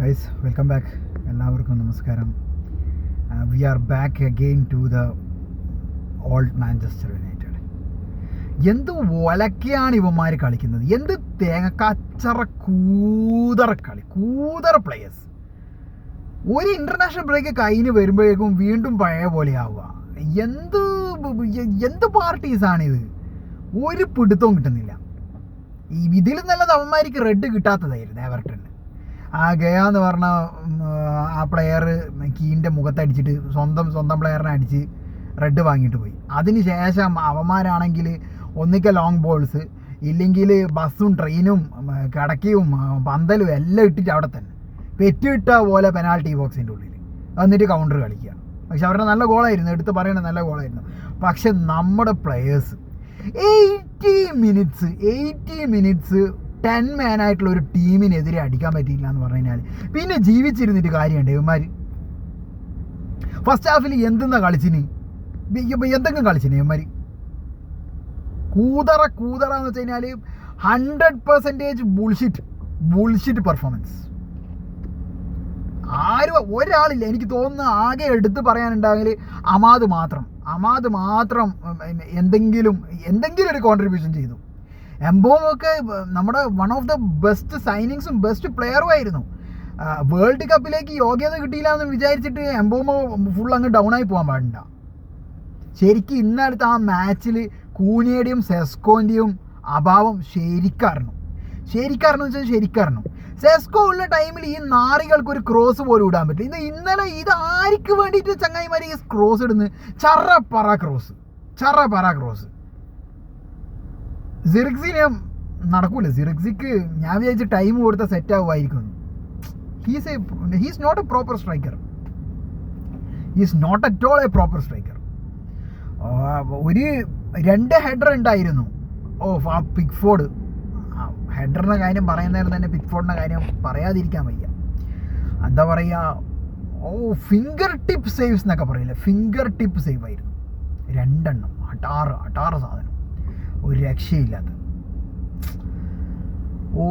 Guys welcome back എല്ലാവർക്കും നമസ്കാരം. We are back again to the old Manchester United എന്ത് ഒലക്കെയാണ് ഇവന്മാർ കളിക്കുന്നത്? എന്ത് തേങ്ങ കച്ചറ കൂതറ കളി കൂതറ പ്ലേയേഴ്സ് ഒരു ഇന്റർനാഷണൽ ബ്രേക്ക് കഴിഞ്ഞ് വരുമ്പോഴേക്കും വീണ്ടും പഴയ പോലെ ആവുക. എന്ത് എന്ത് എന്ത് പാർട്ടീസാണിത് ഒരു പിടുത്തവും കിട്ടുന്നില്ല. ഇതിൽ നല്ലത് അവന്മാർക്ക് റെഡ് കിട്ടാത്തതായിരുന്നു എവർട്ടന് ആ ഗയ എന്ന് പറഞ്ഞ ആ പ്ലെയർ കീന്റെ മുഖത്തടിച്ചിട്ട് സ്വന്തം സ്വന്തം പ്ലെയറിനെ അടിച്ച് റെഡ് വാങ്ങിയിട്ട് പോയി. അതിന് ശേഷം അവന്മാരാണെങ്കിൽ ഒന്നിക്കൽ ലോങ് ബോൾസ് ഇല്ലെങ്കിൽ ബസ്സും ട്രെയിനും കിടക്കയും പന്തലും എല്ലാം ഇട്ടിട്ട് അവിടെ തന്നെ. പെറ്റിട്ട പോലെ പെനാൽറ്റി ബോക്സിന്റെ ഉള്ളിൽ എന്നിട്ട് കൗണ്ടർ കളിക്കുക. പക്ഷെ അവരുടെ നല്ല ഗോളായിരുന്നു എടുത്ത് പറയണ നല്ല ഗോളായിരുന്നു പക്ഷെ നമ്മുടെ players eighty minutes eighty minutes ten man ആയിട്ടുള്ള ഒരു ടീമിനെതിരെ അടിക്കാൻ പറ്റിയില്ല എന്ന് പറഞ്ഞു കഴിഞ്ഞാൽ പിന്നെ ജീവിച്ചിരുന്നിട്ട് കാര്യമുണ്ട് ഇവന്മാർ ഫസ്റ്റ് ഹാഫിൽ എന്തെന്നാ കളിച്ചിന്? എന്തെങ്കിലും കളിച്ചിന് ഇവന്മാർ കൂതറ കൂതറ എന്ന് വെച്ച് കഴിഞ്ഞാൽ hundred percentage bullshit bullshit performance ആരും ഒരാളില്ല. എനിക്ക് തോന്നുന്നു ആകെ എടുത്ത് പറയാനുണ്ടെങ്കിൽ അമാദ് മാത്രം. അമാദ് മാത്രം എന്തെങ്കിലും എന്തെങ്കിലും ഒരു കോൺട്രിബ്യൂഷൻ ചെയ്തു. എംബോമൊക്കെ നമ്മുടെ വൺ ഓഫ് ദ ബെസ്റ്റ് സൈനിങ്സും ബെസ്റ്റ് പ്ലെയറും ആയിരുന്നു. വേൾഡ് കപ്പിലേക്ക് യോഗ്യത കിട്ടിയില്ല എന്ന് വിചാരിച്ചിട്ട് എംബോമോ ഫുൾ അങ്ങ് ഡൗൺ ആയി പോകാൻ പാടില്ല. ശരിക്കും ഇന്നടുത്ത് ആ മാച്ചിൽ കൂനിയുടെയും സെസ്കോന്റെയും അഭാവം ശരിക്കറിഞ്ഞു. ശരിക്കറിഞ്ഞു വെച്ചാൽ ശരിക്കറിഞ്ഞു. സെസ്കോ ഉള്ള ടൈമിൽ ഈ നാറികൾക്ക് ഒരു ക്രോസ് പോലും ഇടാൻ പറ്റില്ല. ഇത് ഇന്നലെ ഇത് ആർക്ക് വേണ്ടിയിട്ട് ചങ്ങായിമാർ ഈ ക്രോസ് ഇടുന്നത് ചറ പറ ക്രോസ് ചറ പറ ക്രോസ് സിറിക്സിന് നടക്കൂല. സിറിക്സിക്ക് ഞാൻ വിചാരിച്ച ടൈം കൊടുത്ത set ആവുമായിരിക്കും. He's a he's not a proper striker he's not at all a proper striker ഒരു രണ്ട് ഹെഡർ ഉണ്ടായിരുന്നു. ഓ ആ പിക്ഫോർഡ് ഹെഡറിന്റെ കാര്യം പറയുന്നേരം തന്നെ പിക്ഫോർഡിന്റെ കാര്യം പറയാതിരിക്കാൻ വയ്യ. എന്താ പറയുക ഓ ഫിംഗർ ടിപ്പ് സേവ്സ് എന്നൊക്കെ പറയില്ലേ? ഫിംഗർ ടിപ്പ് സേവ് ആയിരുന്നു. രണ്ടെണ്ണം. അട്ടാറ് അട്ടാറ് സാധനം. ഒരു രക്ഷയില്ലാത്ത ഓ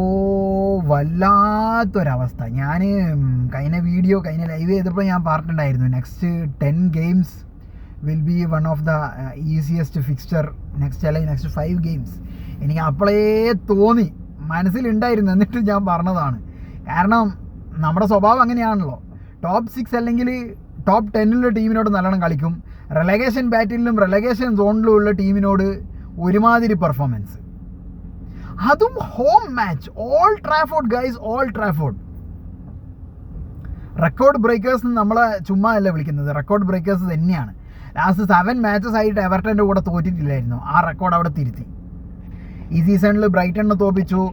വല്ലാത്തൊരവസ്ഥ. ഞാൻ കഴിഞ്ഞ വീഡിയോ കഴിഞ്ഞ ലൈവ് ചെയ്തപ്പോൾ ഞാൻ പറഞ്ഞിട്ടുണ്ടായിരുന്നു next ten games will be one of the easiest fixture next അല്ലെങ്കിൽ നെക്സ്റ്റ് ഫൈവ് ഗെയിംസ് എനിക്ക് അപ്പോഴേ തോന്നി. മനസ്സിലുണ്ടായിരുന്നു എന്നിട്ട് ഞാൻ പറഞ്ഞതാണ്. കാരണം നമ്മുടെ സ്വഭാവം അങ്ങനെയാണല്ലോ. ടോപ്പ് സിക്സ് അല്ലെങ്കിൽ ടോപ്പ് ടെന്നിലുള്ള ടീമിനോട് നല്ലോണം കളിക്കും. റെലഗേഷൻ ബാറ്റിലും റെലഗേഷൻ സോണിലും ഉള്ള ടീമിനോട് ഒരുമാതിരി പെർഫോമൻസ് അതും home match Old Trafford guys Old Trafford record breakers നമ്മളെ ചുമ്മാ അല്ല വിളിക്കുന്നത്. റെക്കോർഡ് ബ്രേക്കേഴ്സ് തന്നെയാണ്. ലാസ്റ്റ് സെവൻ മാച്ചസ് ആയിട്ട് എവർട്ടന്റെ കൂടെ തോറ്റിട്ടില്ലായിരുന്നു. ആ റെക്കോർഡ് അവിടെ തിരുത്തി. ഈ സീസണിൽ ബ്രൈറ്റണിനെ തോൽപ്പിച്ചു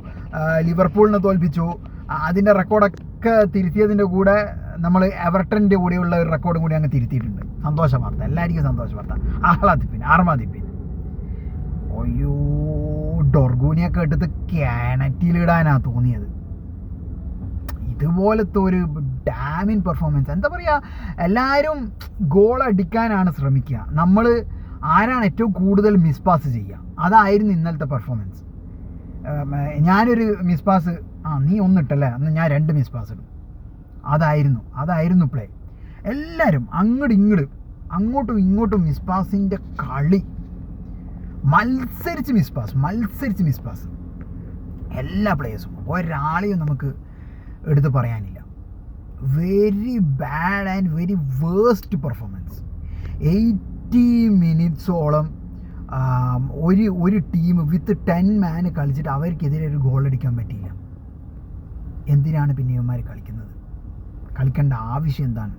ലിവർപൂളിനെ തോൽപ്പിച്ചു. അതിന്റെ റെക്കോർഡൊക്കെ തിരുത്തിയതിന്റെ കൂടെ നമ്മൾ എവർട്ടന്റെ കൂടെയുള്ള ഒരു റെക്കോർഡും കൂടി അങ്ങ് തിരുത്തിയിട്ടുണ്ട്. സന്തോഷ വാർത്ത. എല്ലാവർക്കും സന്തോഷ വാർത്ത. ആഹ്ലാദിപ്പിൻ ആർമാദിപ്പിൻ. അയ്യോ ഡൊർഗൂനിയൊക്കെ എടുത്ത് കിണറ്റിലിടാനാ തോന്നിയത്. ഇതുപോലത്തെ ഒരു ഡാമിൻ പെർഫോമൻസ് എന്താ പറയുക എല്ലാവരും ഗോൾ അടിക്കാനാണ് ശ്രമിക്കുക. നമ്മൾ ആരാണ് ഏറ്റവും കൂടുതൽ മിസ് പാസ് ചെയ്യുക? അതായിരുന്നു ഇന്നലത്തെ പെർഫോമൻസ് ഞാനൊരു മിസ് പാസ് ആ നീ ഒന്നിട്ടല്ലേ അന്ന് ഞാൻ രണ്ട് മിസ് പാസ് ഇടും. അതായിരുന്നു അതായിരുന്നു പ്ലേ എല്ലാവരും അങ്ങോട്ടും ഇങ്ങോട്ടും അങ്ങോട്ടും ഇങ്ങോട്ടും മിസ് പാസിന്റെ കളി മത്സരിച്ച് മിസ് പാസ് മത്സരിച്ച് മിസ് പാസ് എല്ലാ പ്ലേയേഴ്സും ഒരാളെയും നമുക്ക് എടുത്ത് പറയാനില്ല. Very bad and very waste performance eighty മിനിറ്റ്സോളം ഒരു ഒരു ടീം വിത്ത് ടെൻ മാൻ കളിച്ചിട്ട് അവർക്കെതിരെ ഒരു ഗോൾ അടിക്കാൻ പറ്റിയില്ല. എന്തിനാണ് പിന്നെ ഇവന്മാർ കളിക്കുന്നത്? കളിക്കേണ്ട ആവശ്യം എന്താണ്?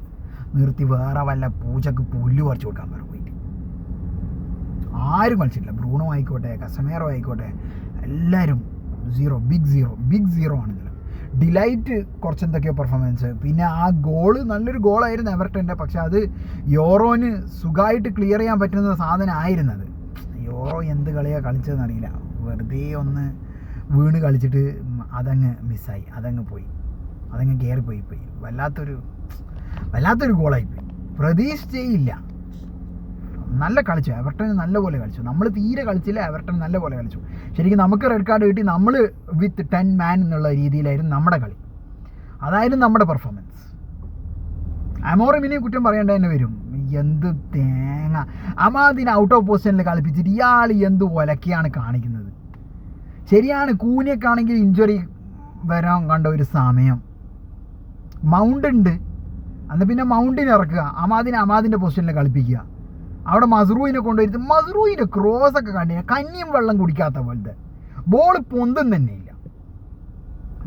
നിർത്തി വേറെ വല്ല പൂച്ചക്ക് പുല്ല് പറിച്ചു കൊടുക്കാൻ പറ പോയിട്ട് ആരും കളിച്ചിട്ടില്ല. ബ്രൂണോ ആയിക്കോട്ടെ കസമേറോ ആയിക്കോട്ടെ എല്ലാവരും zero big zero big zero ആണ് ഡിലൈറ്റ് കുറച്ച് എന്തൊക്കെയോ പെർഫോമൻസ് പിന്നെ ആ ഗോൾ നല്ലൊരു ഗോളായിരുന്നു എവർട്ടന്റെ പക്ഷെ അത് യോറോന് സുഖമായിട്ട് ക്ലിയർ ചെയ്യാൻ പറ്റുന്ന സാധനമായിരുന്നത്. യോറോ എന്ത് കളിയാ കളിച്ചതെന്ന് അറിയില്ല. വെറുതെ ഒന്ന് വീണ് കളിച്ചിട്ട് അതങ്ങ് മിസ്സായി അതങ്ങ് പോയി. അതങ്ങ് കയറിപ്പോയി പോയി. വല്ലാത്തൊരു വല്ലാത്തൊരു ഗോളായിപ്പോയി പ്രതീക്ഷിച്ചേയില്ല നല്ല കളിച്ചു. എവർട്ടൺ നല്ല പോലെ കളിച്ചു. നമ്മൾ തീരെ കളിച്ചില്ല എവർട്ടൺ നല്ല പോലെ കളിച്ചു. ശരിക്കും നമുക്ക് റെഡ് കാർഡ് കിട്ടി നമ്മൾ വിത്ത് ടെൻ മാൻ എന്നുള്ള രീതിയിലായിരുന്നു നമ്മുടെ കളി. അതായിരുന്നു നമ്മുടെ പെർഫോമൻസ് അമോറമിനെ കുറ്റം പറയേണ്ട തന്നെ വരും. എന്ത് തേങ്ങ. അമാദിനെ ഔട്ട് ഓഫ് പൊസിഷനിൽ കളിപ്പിച്ചിട്ട് ഇയാൾ എന്ത് ഒലക്കെയാണ് കാണിക്കുന്നത്? ശരിയാണ് കൂനിയൊക്കെ ആണെങ്കിൽ ഇഞ്ചുറി വരാൻ കണ്ട ഒരു സമയം. മൗണ്ട് ഉണ്ട്. അന്ന് പിന്നെ മൗണ്ടിനെ ഇറക്കുക. അമാദിനെ അമാദിന്റെ പൊസിഷനിൽ കളിപ്പിക്കുക. അവിടെ മസ്റൂയിനെ കൊണ്ടുവരുത്തി മസ്റൂയിന്റെ ക്രോസൊക്കെ കണ്ടില്ല കഞ്ഞിയും വെള്ളം കുടിക്കാത്ത പോലത്തെ. ബോൾ പൊന്തും തന്നെ ഇല്ല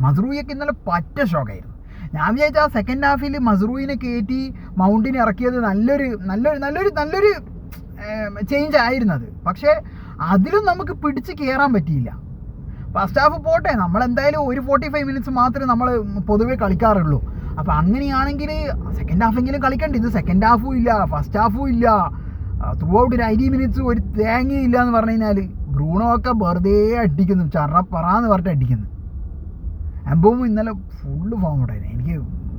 മസ്റൂയൊക്കെ ഇന്നലെ പറ്റ ഷോക്കായിരുന്നു ഞാൻ വിചാരിച്ച ആ സെക്കൻഡ് ഹാഫിൽ മസ്റൂയിനെ കയറ്റി മൗണ്ടിനെ ഇറക്കിയത് നല്ലൊരു നല്ലൊരു നല്ലൊരു നല്ലൊരു ചേഞ്ച് ആയിരുന്നു അത്. പക്ഷേ അതിലും നമുക്ക് പിടിച്ച് കയറാൻ പറ്റിയില്ല. ഫസ്റ്റ് ഹാഫ് പോട്ടെ നമ്മൾ എന്തായാലും ഒരു ഫോർട്ടി ഫൈവ് മിനിറ്റ്സ് മാത്രമേ നമ്മൾ പൊതുവേ കളിക്കാറുള്ളൂ. അപ്പോൾ അങ്ങനെയാണെങ്കിൽ സെക്കൻഡ് ഹാഫെങ്കിലും കളിക്കണ്ട. ഇത് സെക്കൻഡ് ഹാഫും ഇല്ല ഫസ്റ്റ് ഹാഫും ഇല്ല. ത്രൂ ഔട്ട് ഒരു ഐറ്റി മിനിറ്റ്സ് ഒരു തേങ്ങയില്ല എന്ന് പറഞ്ഞു കഴിഞ്ഞാൽ ബ്രൂണോ ഒക്കെ വെറുതെ അടിക്കുന്നു. ചറപ്പറാന്ന് പറഞ്ഞിട്ട് അടിക്കുന്നു. എംബോമും ഇന്നലെ ഫുള്ള് ഫോം ഔട്ടായിരുന്നു എനിക്ക്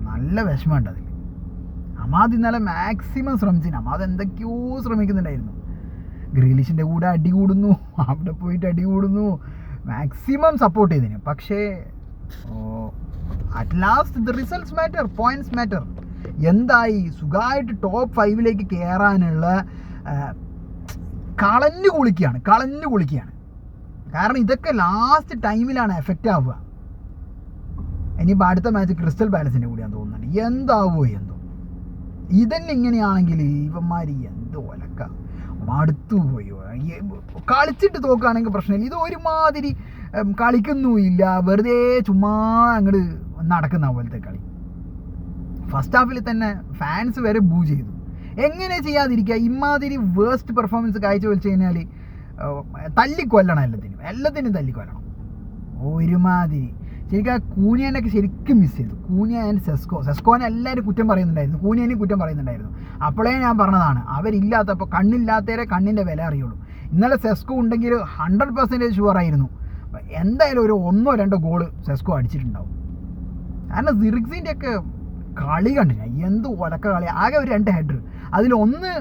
നല്ല വിഷമമുണ്ട് അതിൽ അമാദ് ഇന്നലെ മാക്സിമം ശ്രമിച്ചിന്. അമാദ് എന്തൊക്കെയോ ശ്രമിക്കുന്നുണ്ടായിരുന്നു. ഗ്രീലിഷിന്റെ കൂടെ അടി കൂടുന്നു. അവിടെ പോയിട്ട് അടി കൂടുന്നു. മാക്സിമം സപ്പോർട്ട് ചെയ്തിന്. പക്ഷേ at last the results matter points matter എന്തായി? സുഖമായിട്ട് ടോപ്പ് ഫൈവിലേക്ക് കയറാനുള്ള കളഞ്ഞു കുളിക്കുകയാണ് കളഞ്ഞു കുളിക്കുകയാണ്. കാരണം ഇതൊക്കെ ലാസ്റ്റ് ടൈമിലാണ് എഫക്റ്റ് ആവുക. ഇനിയിപ്പോൾ അടുത്ത മാച്ച് ക്രിസ്റ്റൽ പാലസിന്റെ കൂടിയാണ് തോന്നുന്നുണ്ട്. എന്താവോ എന്തോ. ഇതന്നെ ഇങ്ങനെയാണെങ്കിൽ ഇവന്മാർ എന്തോ ഒലക്ക മടുത്തു പോയോ. കളിച്ചിട്ട് തോക്കുകയാണെങ്കിൽ പ്രശ്നമില്ല. ഇത് ഒരുമാതിരി കളിക്കുന്നുമില്ല. വെറുതെ ചുമ്മാ അങ്ങോട്ട് നടക്കുന്ന പോലത്തെ കളി. ഫസ്റ്റ് ഹാഫിൽ തന്നെ ഫാൻസ് വരെ ബൂ ചെയ്തു. എങ്ങനെ ചെയ്യാതിരിക്കുക? ഇമാതിരി വേസ്റ്റ് പെർഫോമൻസ് കാഴ്ചവെച്ച് കഴിഞ്ഞാൽ തല്ലിക്കൊല്ലണം എല്ലാത്തിനും. എല്ലാത്തിനും തല്ലിക്കൊല്ലണം. ഒരുമാതിരി. ശരിക്കും ആ കൂനിയനൊക്കെ ശരിക്കും മിസ് ചെയ്തു. കൂനിയ ആൻഡ് സെസ്കോ. സെസ്കോനെ എല്ലാവരും കുറ്റം പറയുന്നുണ്ടായിരുന്നു. കൂനിയനെയും കുറ്റം പറയുന്നുണ്ടായിരുന്നു. അപ്പോഴേ ഞാൻ പറഞ്ഞതാണ് അവരില്ലാത്തപ്പോൾ കണ്ണില്ലാത്തവരെ കണ്ണിന്റെ വില അറിയുള്ളൂ. ഇന്നലെ സെസ്കോ ഉണ്ടെങ്കിൽ ഹൺഡ്രഡ് പെർസെന്റേജ് ഷുവറായിരുന്നു എന്തായാലും ഒരു ഒന്നോ രണ്ടോ ഗോൾ സെസ്കോ അടിച്ചിട്ടുണ്ടാവും. കാരണം സിറിക്സിന്റെ ഒക്കെ കളി കണ്ടില്ല? എന്ത് ഒലക്ക കളി. ആകെ ഒരു രണ്ട് ഹെഡർ അതിലൊന്ന്